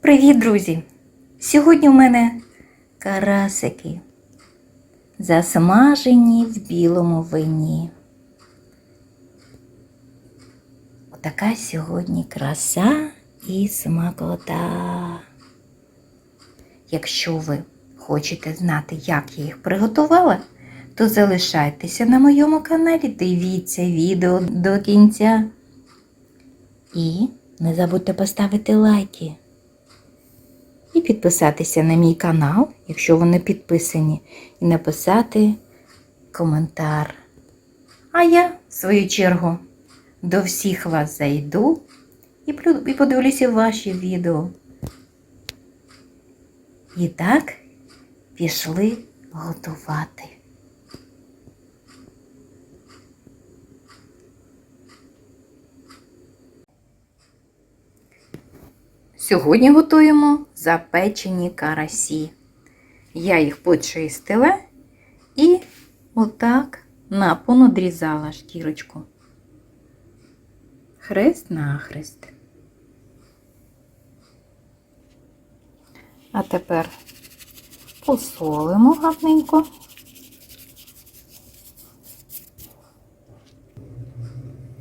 Привіт, друзі! Сьогодні у мене карасики, засмажені в білому вині. Отака сьогодні краса і смакота. Якщо ви хочете знати, як я їх приготувала, то залишайтеся на моєму каналі, дивіться відео до кінця. І не забудьте поставити лайки. І підписатися на мій канал, якщо ви не підписані, і написати коментар. А я, в свою чергу, до всіх вас зайду і подивлюся ваші відео. І так, пішли готувати. Сьогодні готуємо запечені карасі. Я їх почистила і отак на понадрізала шкірочку. Хрест нахрест. А тепер посолимо гарненько.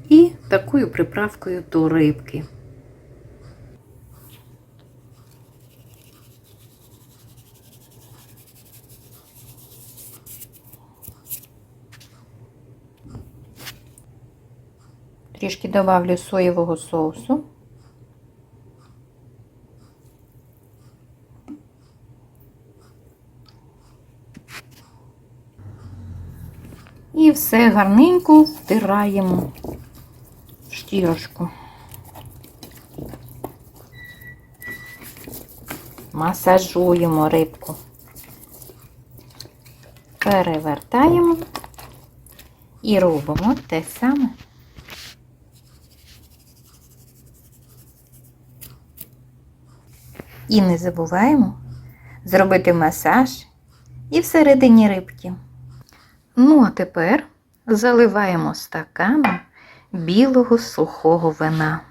І такою приправкою до рибки. Трішки добавлю соєвого соусу. І все гарненько втираємо в шкірочку. Масажуємо рибку. Перевертаємо і робимо те саме. І не забуваємо зробити масаж і всередині рибки. Ну, а тепер заливаємо стаканом білого сухого вина.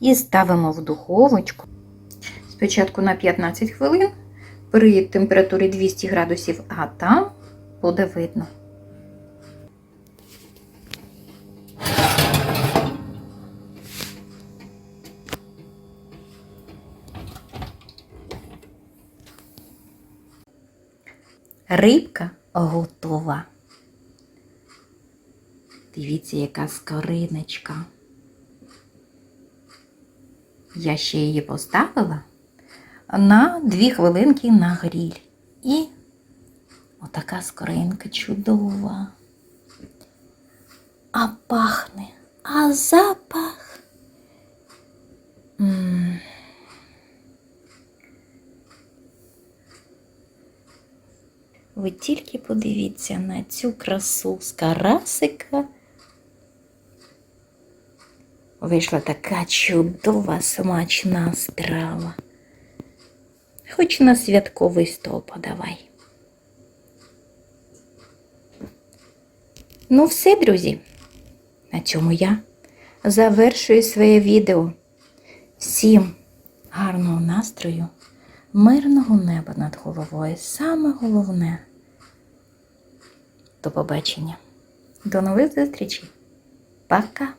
І ставимо в духовочку спочатку на 15 хвилин при температурі 200 градусів, а там буде видно. Рибка готова. Дивіться, яка скориночка. Я ще її поставила на 2 хвилинки на гріль. І отака скоринка чудова. А пахне, а запах. Ви тільки подивіться на цю красу з карасика. Вийшла така чудова смачна страва. Хоч на святковий стол подавай. Ну все, друзі. На цьому я завершую своє відео. Всім гарного настрою, мирного неба над головою. Саме головне. До побачення. До нових зустрічей. Пока!